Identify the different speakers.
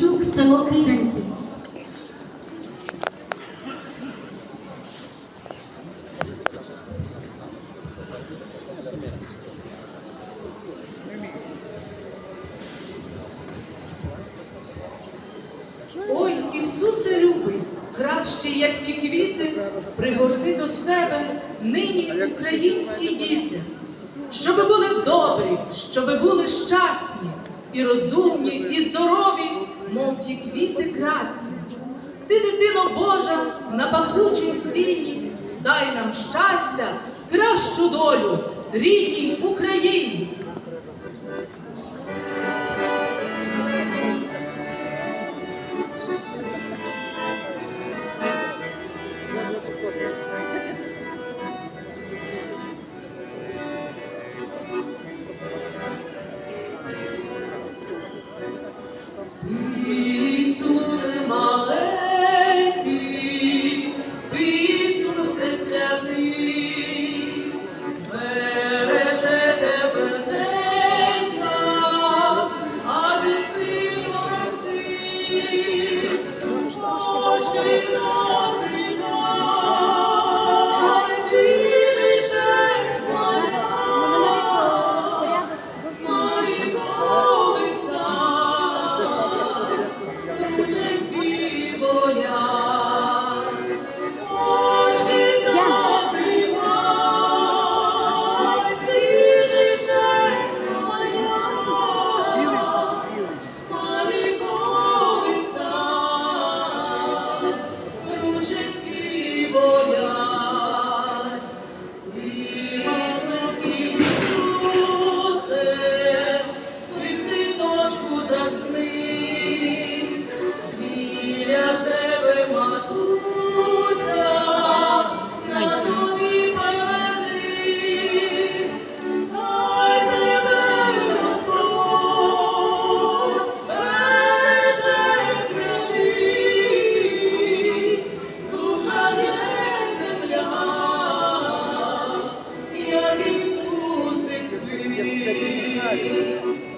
Speaker 1: Романчук, село Киданці.
Speaker 2: Ой, Ісусе любий, краще, як ті квіти, пригорни до себе нині українські діти, щоби були добрі, щоби були щасні, і розумні, і здорові, мов ті квіти красні. Ти, дитино Божа, на пахучім сіні, дай нам щастя, кращу долю, рідній Україні. you.